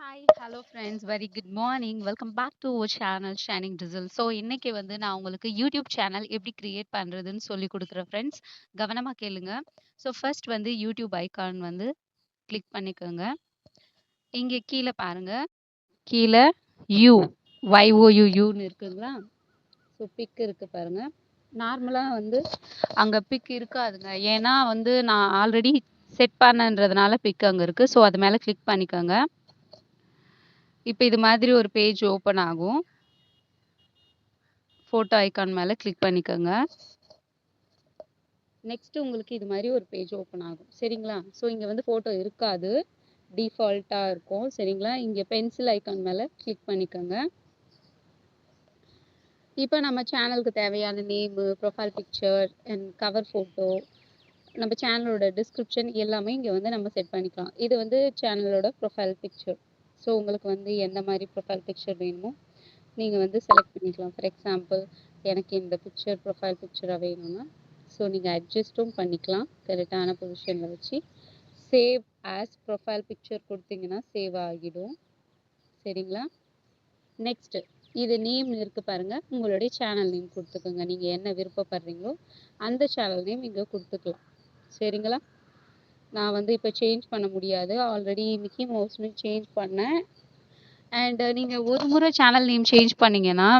Hi hello friends very good morning welcome back to our channel shining டிசல் so இன்றைக்கி வந்து நான் உங்களுக்கு YouTube channel எப்படி க்ரியேட் பண்ணுறதுன்னு சொல்லி கொடுக்குறேன் ஃப்ரெண்ட்ஸ் கவனமாக கேளுங்க. ஸோ ஃபர்ஸ்ட் வந்து யூடியூப் ஐக்கான் வந்து கிளிக் பண்ணிக்கோங்க. இங்கே கீழே பாருங்க. கீழே யூ ஒய்ஓயூயூன்னு இருக்குங்களா? ஸோ பிக் இருக்குது பாருங்கள் நார்மலாக வந்து அங்கே பிக் இருக்காதுங்க. ஏன்னா வந்து நான் ஆல்ரெடி செட் பண்ணன்றதுனால பிக் அங்கே இருக்குது ஸோ அது மேலே கிளிக் பண்ணிக்கோங்க. இப்போ இது மாதிரி ஒரு பேஜ் ஓப்பன் ஆகும். ஃபோட்டோ ஐக்கான் மேலே கிளிக் பண்ணிக்கோங்க. நெக்ஸ்ட் உங்களுக்கு இது மாதிரி ஒரு பேஜ் ஓப்பன் ஆகும். சரிங்களா? ஸோ இங்கே வந்து ஃபோட்டோ இருக்காது. டிஃபால்ட்டாக இருக்கும். சரிங்களா? இங்கே பென்சில் ஐக்கான் மேலே கிளிக் பண்ணிக்கோங்க. இப்போ நம்ம சேனலுக்கு தேவையான name profile picture and cover photo நம்ம சேனலோட டிஸ்கிரிப்ஷன் எல்லாமே இங்கே வந்து நம்ம செட் பண்ணிக்கலாம். இது வந்து சேனலோட ப்ரொஃபைல் பிக்சர் ஸோ உங்களுக்கு வந்து எந்த மாதிரி ப்ரொஃபைல் பிக்சர் வேணுமோ நீங்கள் வந்து செலக்ட் பண்ணிக்கலாம். ஃபார் எக்ஸாம்பிள் எனக்கு இந்த பிக்சர் ப்ரொஃபைல் பிக்சராக வேணும்னா ஸோ நீங்கள் அட்ஜஸ்ட்டும் பண்ணிக்கலாம். கரெக்டான பொசிஷனில் வச்சு சேவ் ஆஸ் ப்ரொஃபைல் பிக்சர் கொடுத்தீங்கன்னா சேவ் ஆகிடும். சரிங்களா? நெக்ஸ்ட்டு இது நேம் இருக்குது பாருங்கள் உங்களுடைய சேனல் நேம் கொடுத்துக்கோங்க. நீங்கள் என்ன விருப்பப்படுறீங்களோ அந்த சேனல் நேம் இங்கே கொடுத்துக்கலாம். சரிங்களா? நான் வந்து இப்போ சேஞ்ச் பண்ண முடியாது. ஆல்ரெடி மிக்கி மவுஸ்னு சேஞ்ச் பண்ணேன். அண்டு நீங்கள் ஒரு முறை சேனல் நேம் சேஞ்ச் பண்ணீங்கன்னா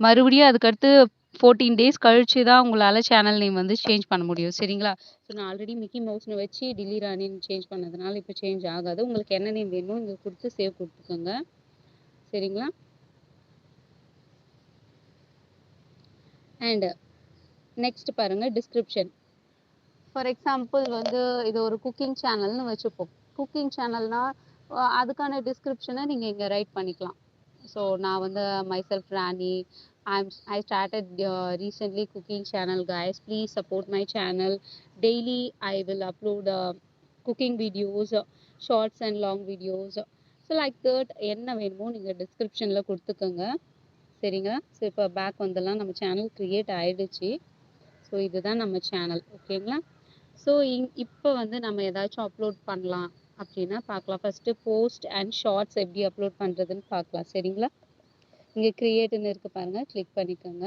மறுபடியும் அதுக்கடுத்து ஃபோர்டீன் டேஸ் கழித்து தான் உங்களால் சேனல் நேம் வந்து சேஞ்ச் பண்ண முடியும். சரிங்களா? ஸோ நான் ஆல்ரெடி மிக்கி மவுஸ்னு வச்சு டில்லி ராணின்னு சேஞ்ச் பண்ணதுனால இப்போ சேஞ்ச் ஆகாது. உங்களுக்கு என்ன நேம் வேணுமோ இங்கே கொடுத்து சேவ் கொடுத்துக்கோங்க. சரிங்களா? அண்டு நெக்ஸ்ட் பாருங்கள் டிஸ்கிரிப்ஷன் ஃபார் எக்ஸாம்பிள் வந்து இது ஒரு குக்கிங் சேனல்னு வச்சுப்போம். குக்கிங் சேனல்னா அதுக்கான டிஸ்கிரிப்ஷனை நீங்கள் இங்கே ரைட் பண்ணிக்கலாம். ஸோ நான் வந்து myself Rani I'm I started recently cooking channel guys please support my channel daily I will upload cooking videos shorts and long videos so like third என்ன வேணுமோ நீங்கள் டிஸ்கிரிப்ஷனில் கொடுத்துக்கோங்க. சரிங்களா? ஸோ இப்போ பேக் வந்தெல்லாம் நம்ம சேனல் க்ரியேட் ஆகிடுச்சு ஸோ இதுதான் நம்ம சேனல் ஓகேங்களா ஸோ இங் இப்போ வந்து நம்ம ஏதாச்சும் அப்லோட் பண்ணலாம் அப்படின்னா பார்க்கலாம். ஃபஸ்ட்டு போஸ்ட் அண்ட் ஷார்ட்ஸ் எப்படி அப்லோட் பண்ணுறதுன்னு பார்க்கலாம். சரிங்களா? இங்கே க்ரியேட்டுன்னு இருக்குது பாருங்கள் கிளிக் பண்ணிக்கோங்க.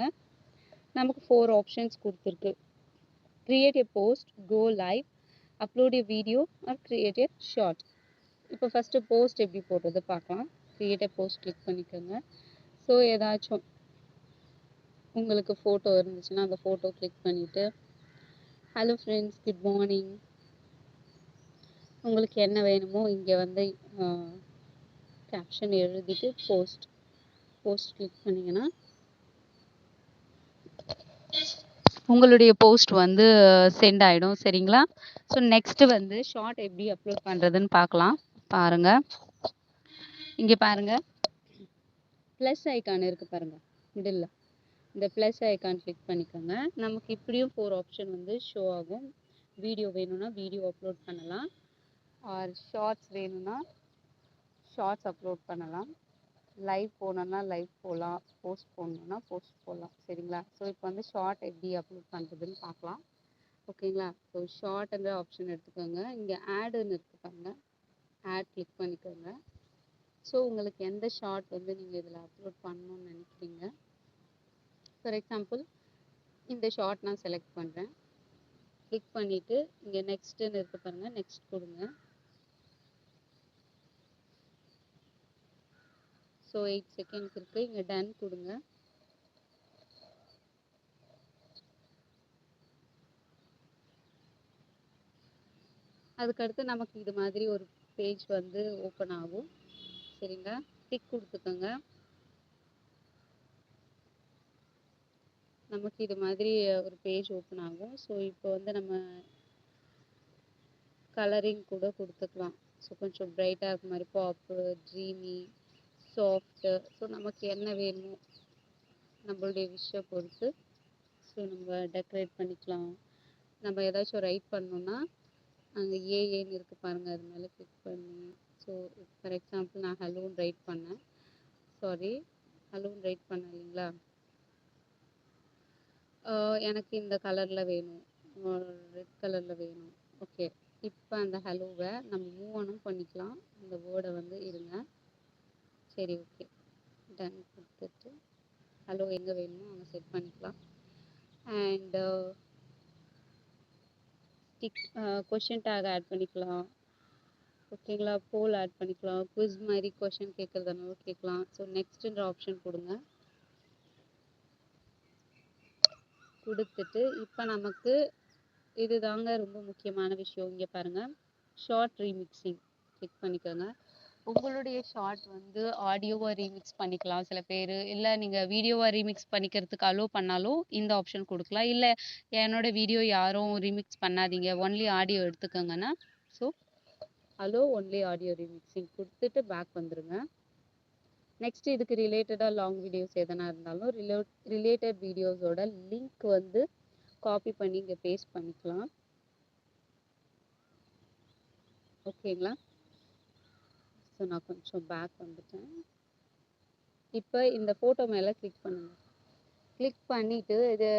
நமக்கு ஃபோர் ஆப்ஷன்ஸ் கொடுத்துருக்கு. Create a post go live upload a video or create a short இப்போ ஃபஸ்ட்டு போஸ்ட் எப்படி போடுறது பார்க்கலாம். க்ரியேட் எ போஸ்ட் கிளிக் பண்ணிக்கோங்க. ஸோ ஏதாச்சும் உங்களுக்கு ஃபோட்டோ இருந்துச்சுன்னா அந்த ஃபோட்டோ கிளிக் பண்ணிவிட்டு ஹலோ ஃப்ரெண்ட்ஸ் குட் மார்னிங் உங்களுக்கு என்ன வேணுமோ இங்கே வந்து கேப்ஷன் எழுதிட்டு போஸ்ட் போஸ்ட் கிளிக் பண்ணிங்கன்னா உங்களுடைய போஸ்ட் வந்து சென்ட் ஆகிடும் சரிங்களா? ஸோ நெக்ஸ்ட்டு வந்து ஷார்ட் எப்படி அப்லோட் பண்ணுறதுன்னு பார்க்கலாம். பாருங்கள் இங்கே பாருங்கள் ப்ளஸ் ஐக்கான் இருக்குது பாருங்கள் மிடில் இந்த ப்ளஸ் ஐக்கான் கிளிக் பண்ணிக்கோங்க. நமக்கு இப்படியும் ஃபோர் ஆப்ஷன் வந்து ஷோ ஆகும். வீடியோ வேணும்னா வீடியோ அப்லோட் பண்ணலாம். ஆர் ஷார்ட்ஸ் வேணும்னா ஷார்ட்ஸ் அப்லோட் பண்ணலாம். லைவ் போனோம்னா லைவ் போகலாம் போஸ்ட் போடணுன்னா போஸ்ட் போடலாம் சரிங்களா? ஸோ இப்போ வந்து ஷார்ட் எப்படி அப்லோட் பண்ணுறதுன்னு பார்க்கலாம். ஓகேங்களா? ஸோ ஷார்ட்ன்ற ஆப்ஷன் எடுத்துக்கோங்க. இங்கே ஆடுன்னு எடுத்துக்கோங்க ஆட் கிளிக் பண்ணிக்கோங்க. ஸோ உங்களுக்கு எந்த ஷார்ட் வந்து நீங்கள் இதில் அப்லோட் பண்ணணும்னு நினைக்கிறீங்க? ஃபார் எக்ஸாம்பிள் இந்த ஷார்ட் நான் செலக்ட் பண்ணுறேன் கிளிக் பண்ணிவிட்டு இங்கே நெக்ஸ்ட்டுன்னு இருக்க பாருங்கள் நெக்ஸ்ட் கொடுங்க. ஸோ எயிட் செகண்ட்ஸ் இருக்குது இங்கே டன் கொடுங்க. அதுக்கடுத்து நமக்கு இது மாதிரி ஒரு பேஜ் வந்து ஓப்பன் ஆகும். சரிங்களா? டிக் கொடுத்துக்கோங்க. நமக்கு இது மாதிரி ஒரு பேஜ் ஓப்பன் ஆகும் ஸோ இப்போ வந்து நம்ம கலரிங் கூட கொடுத்துக்கலாம். ஸோ கொஞ்சம் பிரைட்டாக இருக்க மாதிரி பாப்பு ட்ரீமி சாஃப்ட்டு ஸோ நமக்கு என்ன வேணுமோ நம்மளுடைய விஷயை பொறுத்து. ஸோ நம்ம டெக்கரேட் பண்ணிக்கலாம். நம்ம ஏதாச்சும் ரைட் பண்ணோன்னா அங்கே ஏஏன்னு இருக்குது பாருங்கள் அது மேலே கிளிக் பண்ணி. ஸோ ஃபார் எக்ஸாம்பிள் நான் ஹலோன்னு ரைட் பண்ணேன். சாரி ஹலோன்னு ரைட் பண்ணேன் இல்லைங்களா? எனக்கு இந்த கலரில் வேணும். ரெட் கலரில் வேணும். ஓகே இப்போ அந்த ஹலோவை நம்ம மூவ் ஆனும் பண்ணிக்கலாம். அந்த வேர்டை வந்து இருங்க. சரி ஓகே டன் கொடுத்துட்டு ஹலோ எங்கே வேணுமோ அங்கே செட் பண்ணிக்கலாம். And tick question tag add பண்ணிக்கலாம். ஓகேங்களா போல் ஆட் பண்ணிக்கலாம். குவிஸ் மாதிரி கொஷின் கேட்குறதுனாலும் கேட்கலாம் ஸோ நெக்ஸ்ட்டுன்ற ஆப்ஷன் கொடுங்க. கொடுத்துட்டு இப்போ நமக்கு இதுதாங்க ரொம்ப முக்கியமான விஷயம். இங்கே பாருங்கள் ஷார்ட் ரீமிக்ஸிங் கிளிக் பண்ணிக்கோங்க. உங்களுடைய ஷார்ட் வந்து ஆடியோவாக ரீமிக்ஸ் பண்ணிக்கலாம் சில பேர். இல்லை நீங்கள் வீடியோவாக ரீமிக்ஸ் பண்ணிக்கிறதுக்கு அலோவ் பண்ணாலும் இந்த ஆப்ஷன் கொடுக்கலாம். இல்லை என்னோட வீடியோ யாரும் ரீமிக்ஸ் பண்ணாதீங்க. ஒன்லி ஆடியோ எடுத்துக்கோங்கன்னா. So allow only audio remixing கொடுத்துட்டு பேக் வந்துடுங்க நெக்ஸ்ட் இதுக்கு ரிலேட்டடாக லாங் வீடியோஸ் எதனா இருந்தாலும் ரிலே ரிலேட்டட் வீடியோஸோட லிங்க் வந்து காப்பி பண்ணி இங்கே பேஸ்ட் பண்ணிக்கலாம். ஓகேங்களா ஸோ நான் கொஞ்சம் பேக் வந்துட்டேன். இப்போ இந்த ஃபோட்டோ மேலே கிளிக் பண்ணுங்கள் கிளிக் பண்ணிவிட்டு இது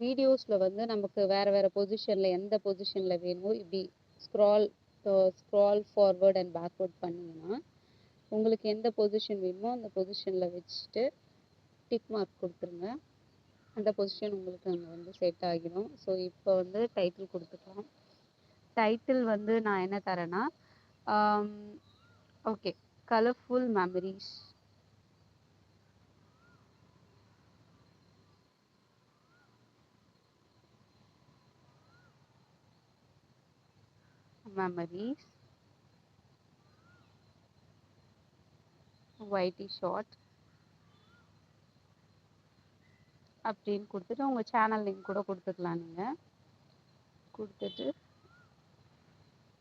வீடியோஸில் வந்து நமக்கு வேறு வேறு பொசிஷனில் எந்த பொசிஷனில் வேணுமோ இப்படி scroll scroll forward and backward பண்ணிங்கன்னா உங்களுக்கு எந்த பொசிஷன் வேணுமோ அந்த பொசிஷனில் வச்சுட்டு டிக் மார்க் கொடுத்துருங்க. அந்த பொசிஷன் உங்களுக்கு அங்கே வந்து செட் ஆகிடும் ஸோ இப்போ வந்து டைட்டில் கொடுத்துக்கலாம். டைட்டில் வந்து நான் என்ன தரேன்னா ஓகே கலர்ஃபுல் மெமரிஸ் memories. ஒயிட்டி ஷார்ட் அப்படின்னு கொடுத்துட்டு உங்கள் சேனல் லிங்க் கூட கொடுத்துக்கலாம் நீங்கள் கொடுத்துட்டு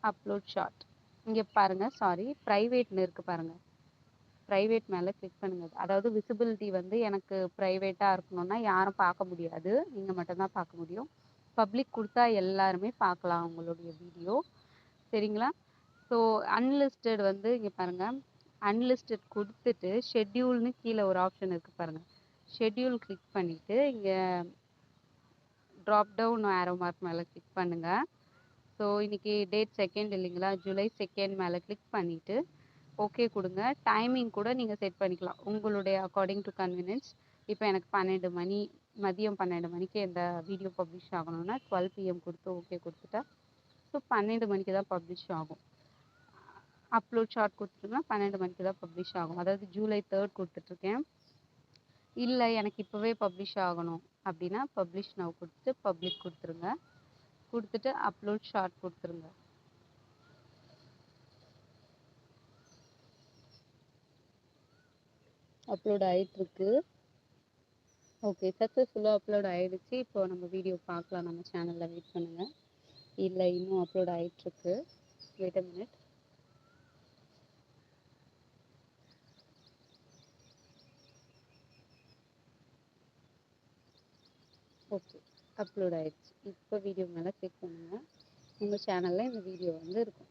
அப்லோட் ஷார்ட் இங்கே பாருங்கள் சாரி ப்ரைவேட்னு இருக்குது பாருங்கள் ப்ரைவேட் மேலே கிளிக் பண்ணுங்கள் அதாவது விசிபிலிட்டி வந்து எனக்கு ப்ரைவேட்டாக இருக்கணும்னா யாரும் பார்க்க முடியாது. நீங்கள் மட்டும்தான் பார்க்க முடியும். பப்ளிக் கொடுத்தா எல்லாருமே பார்க்கலாம் உங்களுடைய வீடியோ சரிங்களா? ஸோ அன்லிஸ்டட் வந்து இங்கே பாருங்கள் அன்லிஸ்டட் கொடுத்துட்டு ஷெட்யூல்னு கீழே ஒரு ஆப்ஷன் இருக்குது பாருங்கள் ஷெட்யூல் கிளிக் பண்ணிவிட்டு இங்கே ட்ராப் டவுன் ஆரோ மார்க் மேலே கிளிக் பண்ணுங்கள் ஸோ இன்றைக்கி டேட் செகண்ட் இல்லைங்களா? ஜூலை செகண்ட் மேலே கிளிக் பண்ணிவிட்டு ஓகே கொடுங்க. டைமிங் கூட நீங்கள் செட் பண்ணிக்கலாம். உங்களுடைய அக்கார்டிங் டு கன்வீனியன்ஸ் இப்போ எனக்கு பன்னெண்டு மணி மதியம் பன்னெண்டு மணிக்கு இந்த வீடியோ பப்ளிஷ் ஆகணும்னா டுவெல் பிஎம் கொடுத்து ஓகே கொடுத்துட்டா ஸோ பன்னெண்டு மணிக்கு தான் பப்ளிஷ் ஆகும். அப்லோட் ஷார்ட் கொடுத்துட்டோம்னா பன்னெண்டு மணிக்கு தான் பப்ளிஷ் ஆகும். அதாவது ஜூலை தேர்ட் கொடுத்துட்ருக்கேன். இல்லை எனக்கு இப்போவே பப்ளிஷ் ஆகணும் அப்படின்னா பப்ளிஷ் நவ் கொடுத்துட்டு பப்ளிக் கொடுத்துருங்க. கொடுத்துட்டு அப்லோட் ஷார்ட் கொடுத்துருங்க. அப்லோட் ஆகிட்டுருக்கு ஓகே சக்ஸஸ்ஃபுல்லாக அப்லோட் ஆகிடுச்சு இப்போ நம்ம வீடியோ பார்க்கலாம். நம்ம சேனலில் வெயிட் பண்ணுங்கள் இல்லை இன்னும் அப்லோட் ஆகிட்டுருக்கு wait a minute okay upload ஆயிடுச்சு. இப்போ வீடியோ மேலே கிளிக் பண்ணுங்கள் உங்கள் சேனலில் இந்த வீடியோ வந்து இருக்கும்.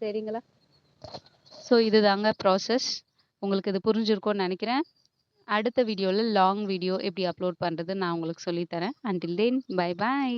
சரிங்களா? ஸோ இதுதாங்க ப்ராசஸ் உங்களுக்கு இது புரிஞ்சிருக்கும்னு நினைக்கிறேன். அடுத்த வீடியோவில் லாங் வீடியோ எப்படி அப்லோட் பண்ணுறது நான் உங்களுக்கு சொல்லித்தரேன். Until then bye bye